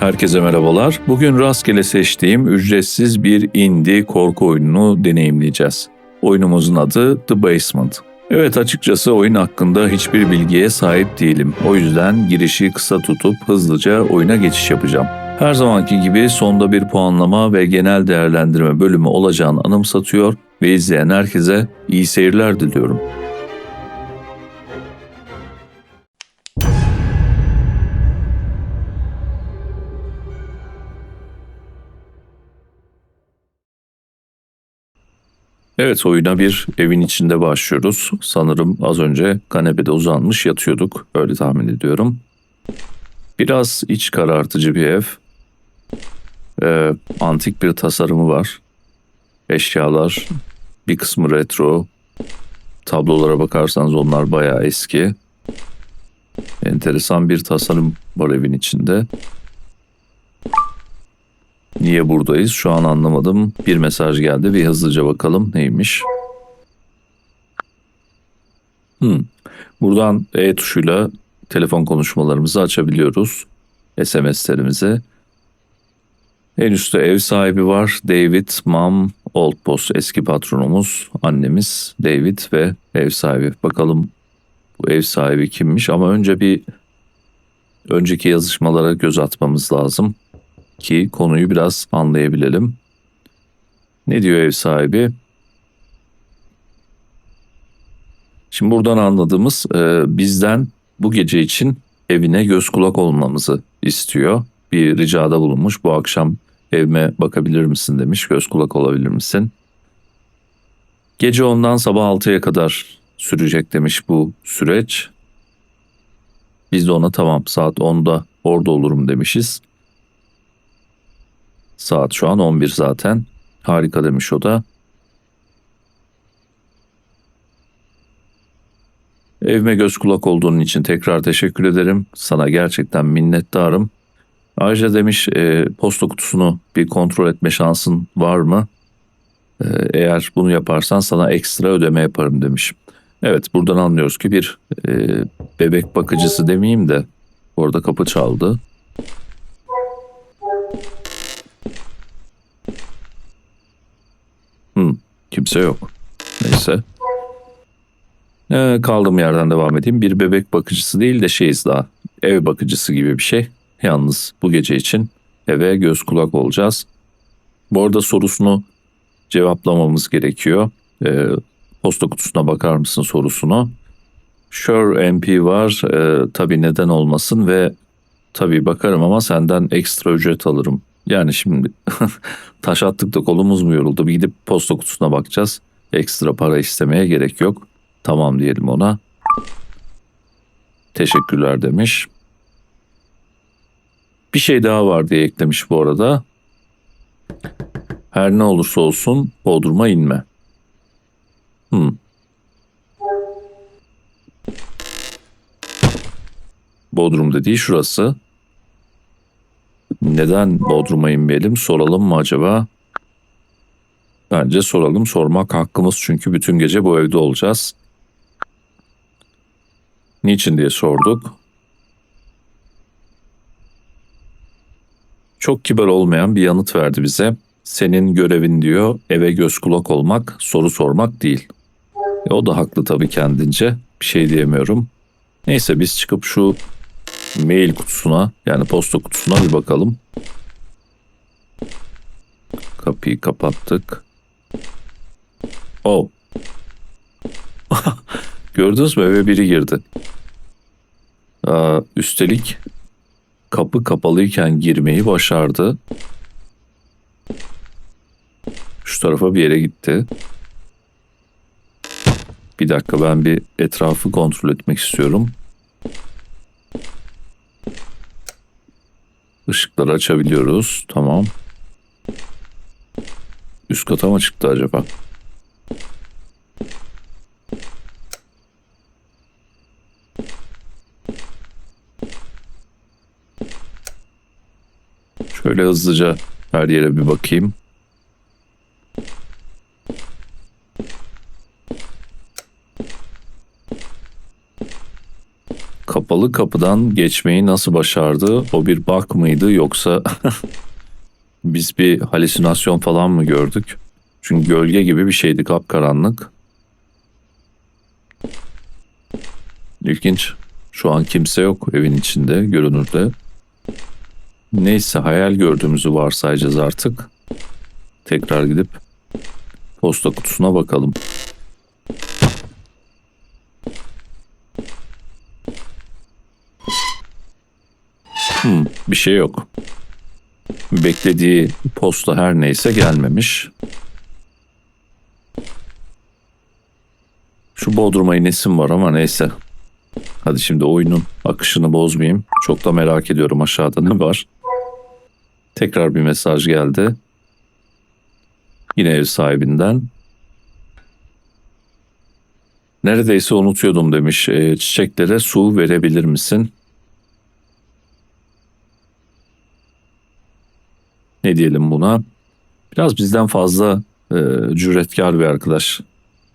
Herkese merhabalar. Bugün rastgele seçtiğim ücretsiz bir indie korku oyununu deneyimleyeceğiz. Oyunumuzun adı The Basement. Evet açıkçası oyun hakkında hiçbir bilgiye sahip değilim. O yüzden girişi kısa tutup hızlıca oyuna geçiş yapacağım. Her zamanki gibi sonda bir puanlama ve genel değerlendirme bölümü olacağını anımsatıyor ve izleyen herkese iyi seyirler diliyorum. Evet oyuna bir evin içinde başlıyoruz. Sanırım az önce kanepede uzanmış yatıyorduk. Öyle tahmin ediyorum. Biraz iç karartıcı bir ev. Ee, antik bir tasarımı var. Eşyalar bir kısmı retro. Tablolara bakarsanız onlar bayağı eski. Enteresan bir tasarım var evin içinde. Niye buradayız şu an anlamadım. Bir mesaj geldi bir hızlıca bakalım neymiş. Hmm. Buradan E tuşuyla telefon konuşmalarımızı açabiliyoruz. SMS'lerimizi. En üstte ev sahibi var. David, Mom, Old Boss eski patronumuz, annemiz David ve ev sahibi. Bakalım bu ev sahibi kimmiş ama önce bir önceki yazışmalara göz atmamız lazım ki konuyu biraz anlayabilelim. Ne diyor ev sahibi? Şimdi buradan anladığımız e, bizden bu gece için evine göz kulak olmamızı istiyor. Bir ricada bulunmuş. Bu akşam evime bakabilir misin demiş. Göz kulak olabilir misin? Gece ondan sabah 6'ya kadar sürecek demiş bu süreç. Biz de ona tamam saat 10'da orada olurum demişiz. Saat şu an 11 zaten. Harika demiş o da. Evime göz kulak olduğun için tekrar teşekkür ederim. Sana gerçekten minnettarım. Ayrıca demiş e, posta kutusunu bir kontrol etme şansın var mı? E, eğer bunu yaparsan sana ekstra ödeme yaparım demiş. Evet buradan anlıyoruz ki bir e, bebek bakıcısı demeyeyim de orada kapı çaldı. Hmm, kimse yok. Neyse. Ee, kaldığım yerden devam edeyim. Bir bebek bakıcısı değil de şeyiz daha. Ev bakıcısı gibi bir şey. Yalnız bu gece için eve göz kulak olacağız. Bu arada sorusunu cevaplamamız gerekiyor. Ee, posta kutusuna bakar mısın sorusunu. Sure MP var. Ee, tabii neden olmasın ve tabii bakarım ama senden ekstra ücret alırım yani şimdi taş attık da kolumuz mu yoruldu? Bir gidip posta kutusuna bakacağız. Ekstra para istemeye gerek yok. Tamam diyelim ona. Teşekkürler demiş. Bir şey daha var diye eklemiş bu arada. Her ne olursa olsun Bodrum'a inme. Hmm. Bodrum dediği şurası. Neden Bodrum'a inmeyelim soralım mı acaba? Bence soralım. Sormak hakkımız çünkü bütün gece bu evde olacağız. Niçin diye sorduk. Çok kibar olmayan bir yanıt verdi bize. Senin görevin diyor eve göz kulak olmak, soru sormak değil. E, o da haklı tabii kendince. Bir şey diyemiyorum. Neyse biz çıkıp şu mail kutusuna yani posta kutusuna bir bakalım. Kapıyı kapattık. Oh. Gördünüz mü eve biri girdi. Aa, üstelik kapı kapalıyken girmeyi başardı. Şu tarafa bir yere gitti. Bir dakika ben bir etrafı kontrol etmek istiyorum. Işıkları açabiliyoruz. Tamam. Üst kata mı çıktı acaba? Şöyle hızlıca her yere bir bakayım. Kapalı kapıdan geçmeyi nasıl başardı? O bir bak mıydı yoksa biz bir halüsinasyon falan mı gördük? Çünkü gölge gibi bir şeydi kapkaranlık. İlginç. Şu an kimse yok evin içinde, görünürde. Neyse hayal gördüğümüzü varsayacağız artık. Tekrar gidip posta kutusuna bakalım. Hmm, bir şey yok. Beklediği posta her neyse gelmemiş. Şu Bodrum'a inesim var ama neyse. Hadi şimdi oyunun akışını bozmayayım. Çok da merak ediyorum aşağıda ne var. Tekrar bir mesaj geldi. Yine ev sahibinden. Neredeyse unutuyordum demiş. E, çiçeklere su verebilir misin? Ne diyelim buna? Biraz bizden fazla e, cüretkar bir arkadaş.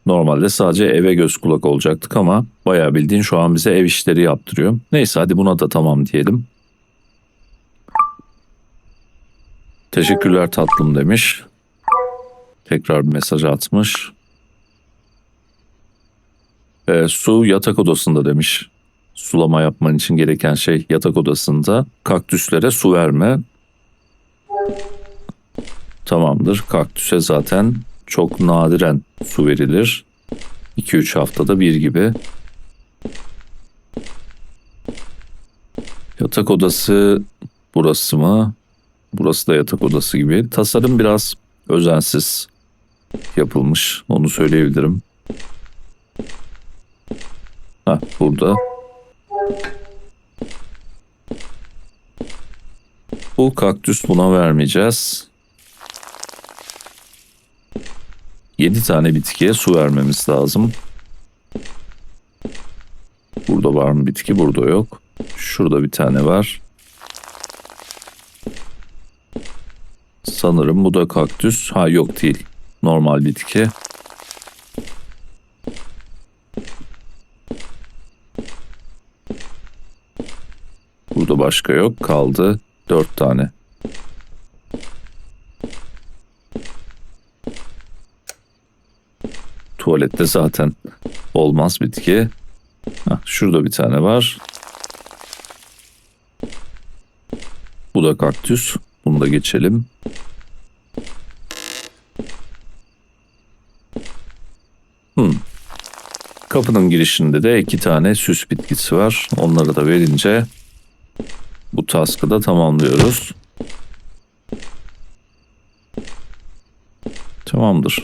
Normalde sadece eve göz kulak olacaktık ama bayağı bildiğin şu an bize ev işleri yaptırıyor. Neyse hadi buna da tamam diyelim. Teşekkürler tatlım demiş. Tekrar bir mesaj atmış. E, su yatak odasında demiş. Sulama yapman için gereken şey yatak odasında. Kaktüslere su verme. Tamamdır. Kaktüse zaten çok nadiren su verilir. 2-3 haftada bir gibi. Yatak odası burası mı? Burası da yatak odası gibi. Tasarım biraz özensiz yapılmış. Onu söyleyebilirim. Ha burada. Bu kaktüs buna vermeyeceğiz. 7 tane bitkiye su vermemiz lazım. Burada var mı bitki? Burada yok. Şurada bir tane var. Sanırım bu da kaktüs. Ha yok değil. Normal bitki. Burada başka yok. Kaldı 4 tane. Tuvalette zaten olmaz bitki. Heh, şurada bir tane var. Bu da kaktüs. Bunu da geçelim. Hmm. Kapının girişinde de iki tane süs bitkisi var. Onları da verince bu task'ı da tamamlıyoruz. Tamamdır.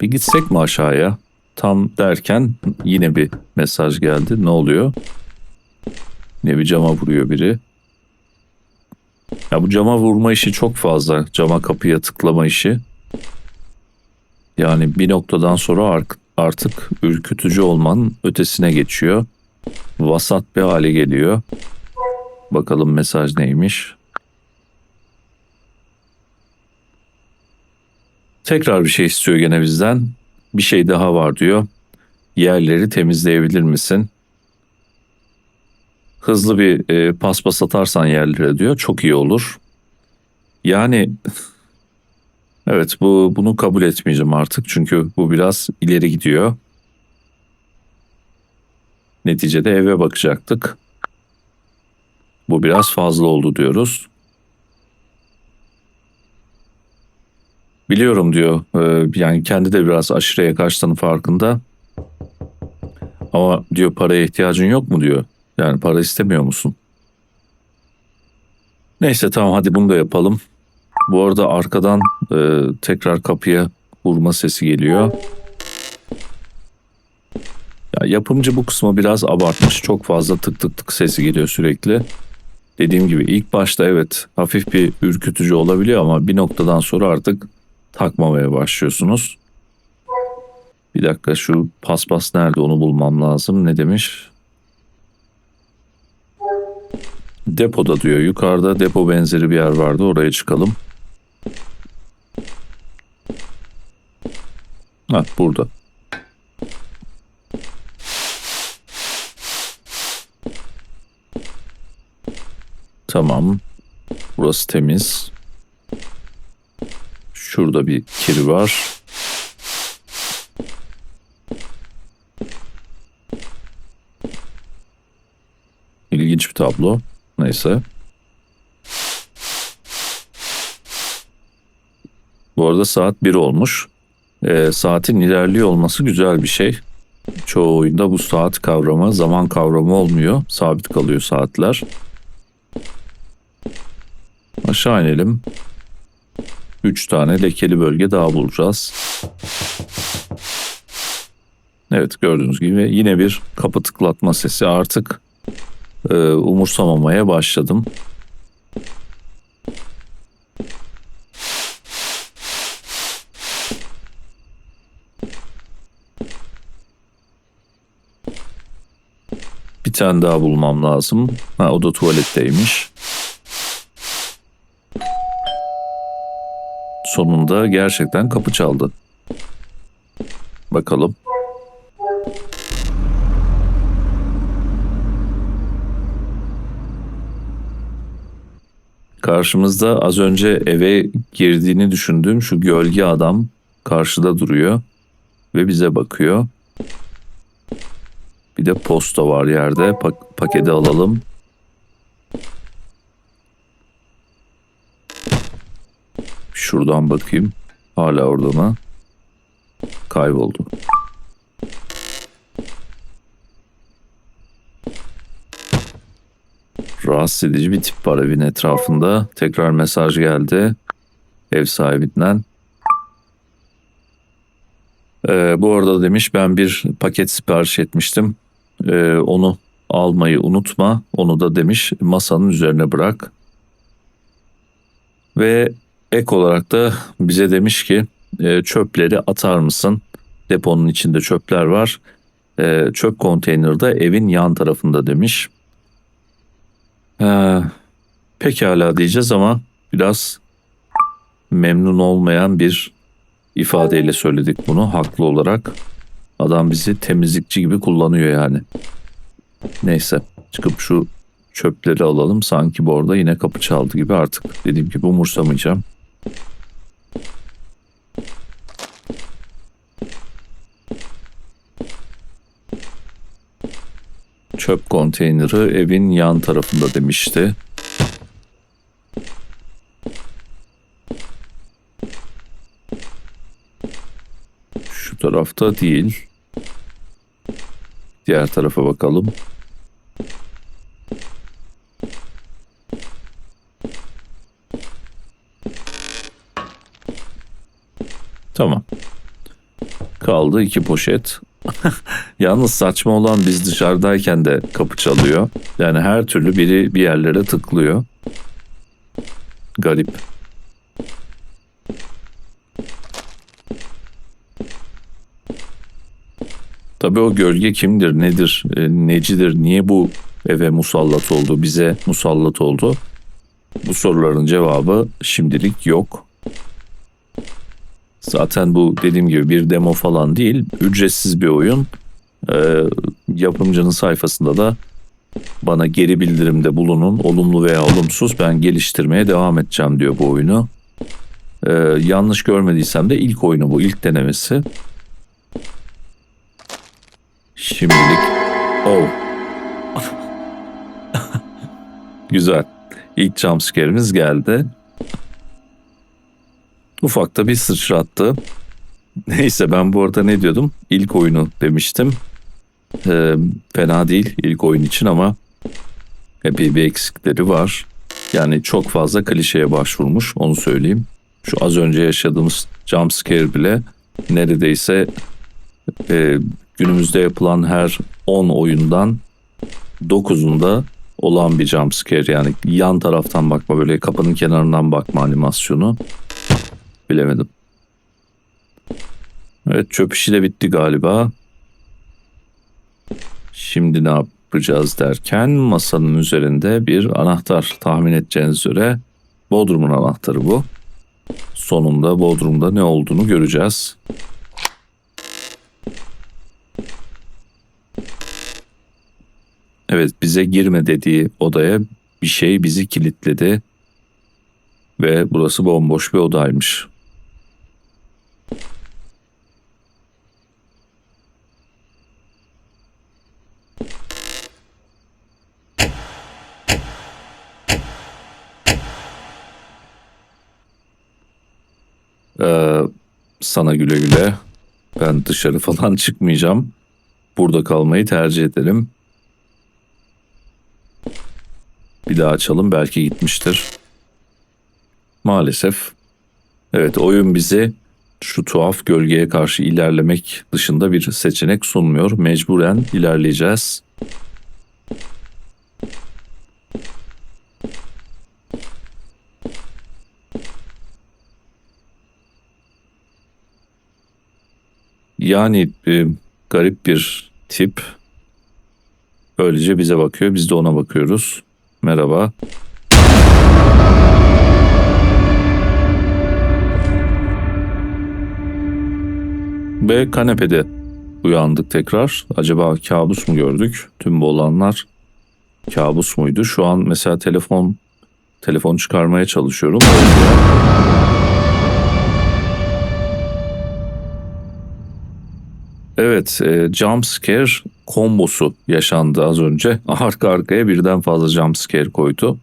Bir gitsek mi aşağıya? Tam derken yine bir mesaj geldi. Ne oluyor? Ne bir cama vuruyor biri. Ya bu cama vurma işi çok fazla. Cama kapıya tıklama işi. Yani bir noktadan sonra artık ürkütücü olmanın ötesine geçiyor. Vasat bir hale geliyor. Bakalım mesaj neymiş. Tekrar bir şey istiyor gene bizden. Bir şey daha var diyor. Yerleri temizleyebilir misin? Hızlı bir e, paspas atarsan yerlere diyor. Çok iyi olur. Yani evet bu bunu kabul etmeyeceğim artık. Çünkü bu biraz ileri gidiyor. Neticede eve bakacaktık. Bu biraz fazla oldu diyoruz. Biliyorum diyor. Ee, yani kendi de biraz aşırıya kaçtığının farkında. Ama diyor paraya ihtiyacın yok mu diyor. Yani para istemiyor musun? Neyse tamam hadi bunu da yapalım. Bu arada arkadan e, tekrar kapıya vurma sesi geliyor. Ya yapımcı bu kısmı biraz abartmış. Çok fazla tık tık tık sesi geliyor sürekli. Dediğim gibi ilk başta evet hafif bir ürkütücü olabiliyor ama bir noktadan sonra artık takmamaya başlıyorsunuz. Bir dakika şu paspas nerede onu bulmam lazım. Ne demiş? Depoda diyor. Yukarıda depo benzeri bir yer vardı. Oraya çıkalım. Ha burada. Tamam. Burası temiz. Şurada bir kiri var. İlginç bir tablo. Neyse. Bu arada saat 1 olmuş. Ee, saatin ilerliyor olması güzel bir şey. Çoğu oyunda bu saat kavramı, zaman kavramı olmuyor. Sabit kalıyor saatler. Aşağı inelim. 3 tane lekeli bölge daha bulacağız. Evet gördüğünüz gibi yine bir kapı tıklatma sesi artık e, umursamamaya başladım. Bir tane daha bulmam lazım. Ha, o da tuvaletteymiş. Sonunda gerçekten kapı çaldı. Bakalım. Karşımızda az önce eve girdiğini düşündüğüm şu gölge adam karşıda duruyor ve bize bakıyor. Bir de posta var yerde. Pak- paketi alalım. Şuradan bakayım. Hala orada mı? Kayboldu. Rahatsız edici bir tip var evin etrafında. Tekrar mesaj geldi. Ev sahibinden. Ee, bu arada demiş ben bir paket sipariş etmiştim. Ee, onu almayı unutma. Onu da demiş masanın üzerine bırak. Ve ek olarak da bize demiş ki e, çöpleri atar mısın? Deponun içinde çöpler var. E, çöp konteyneri de evin yan tarafında demiş. Ee, pekala diyeceğiz ama biraz memnun olmayan bir ifadeyle söyledik bunu haklı olarak. Adam bizi temizlikçi gibi kullanıyor yani. Neyse çıkıp şu çöpleri alalım. Sanki bu arada yine kapı çaldı gibi artık dediğim gibi umursamayacağım. Çöp konteyneri evin yan tarafında demişti. Şu tarafta değil. Diğer tarafa bakalım. Tamam. Kaldı iki poşet. Yalnız saçma olan biz dışarıdayken de kapı çalıyor. Yani her türlü biri bir yerlere tıklıyor. Garip. Tabii o gölge kimdir, nedir, e, necidir, niye bu eve musallat oldu, bize musallat oldu? Bu soruların cevabı şimdilik yok. Zaten bu dediğim gibi bir demo falan değil, ücretsiz bir oyun. Ee, yapımcının sayfasında da bana geri bildirimde bulunun, olumlu veya olumsuz ben geliştirmeye devam edeceğim diyor bu oyunu. Ee, yanlış görmediysem de ilk oyunu bu, ilk denemesi. Şimdilik... Oh. Güzel. İlk jumpscare'imiz geldi. Ufakta bir sıçrattı. Neyse ben bu arada ne diyordum? İlk oyunu demiştim. Ee, fena değil ilk oyun için ama epey bir eksikleri var. Yani çok fazla klişeye başvurmuş onu söyleyeyim. Şu az önce yaşadığımız jumpscare bile neredeyse e, günümüzde yapılan her 10 oyundan 9'unda olan bir jumpscare yani yan taraftan bakma böyle kapının kenarından bakma animasyonu bilemedim. Evet çöp işi de bitti galiba. Şimdi ne yapacağız derken masanın üzerinde bir anahtar tahmin edeceğiniz üzere Bodrum'un anahtarı bu. Sonunda Bodrum'da ne olduğunu göreceğiz. Evet bize girme dediği odaya bir şey bizi kilitledi ve burası bomboş bir odaymış. Ee, sana güle güle. Ben dışarı falan çıkmayacağım. Burada kalmayı tercih ederim. Bir daha açalım belki gitmiştir. Maalesef. Evet oyun bize şu tuhaf gölgeye karşı ilerlemek dışında bir seçenek sunmuyor. Mecburen ilerleyeceğiz. Yani e, garip bir tip. Böylece bize bakıyor. Biz de ona bakıyoruz. Merhaba. Ve kanepede uyandık tekrar. Acaba kabus mu gördük? Tüm bu olanlar kabus muydu? Şu an mesela telefon telefon çıkarmaya çalışıyorum. Evet, e, jump scare kombosu yaşandı az önce. Arka arkaya birden fazla jump scare koydu.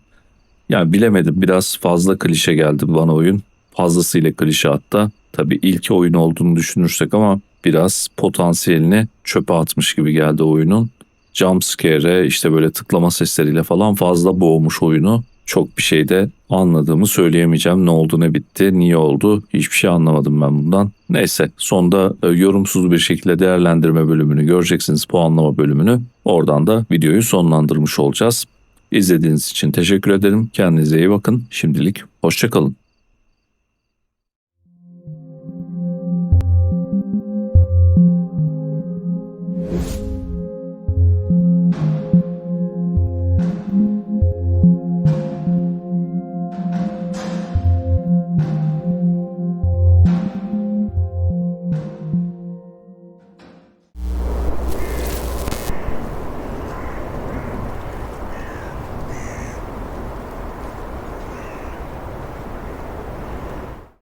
Yani bilemedim biraz fazla klişe geldi bana oyun. Fazlasıyla klişe hatta. Tabii ilk oyun olduğunu düşünürsek ama biraz potansiyelini çöpe atmış gibi geldi oyunun. Jump scare'e işte böyle tıklama sesleriyle falan fazla boğmuş oyunu. Çok bir şey de anladığımı söyleyemeyeceğim. Ne oldu ne bitti, niye oldu hiçbir şey anlamadım ben bundan. Neyse sonda e, yorumsuz bir şekilde değerlendirme bölümünü göreceksiniz puanlama bölümünü. Oradan da videoyu sonlandırmış olacağız. İzlediğiniz için teşekkür ederim. Kendinize iyi bakın. Şimdilik hoşçakalın.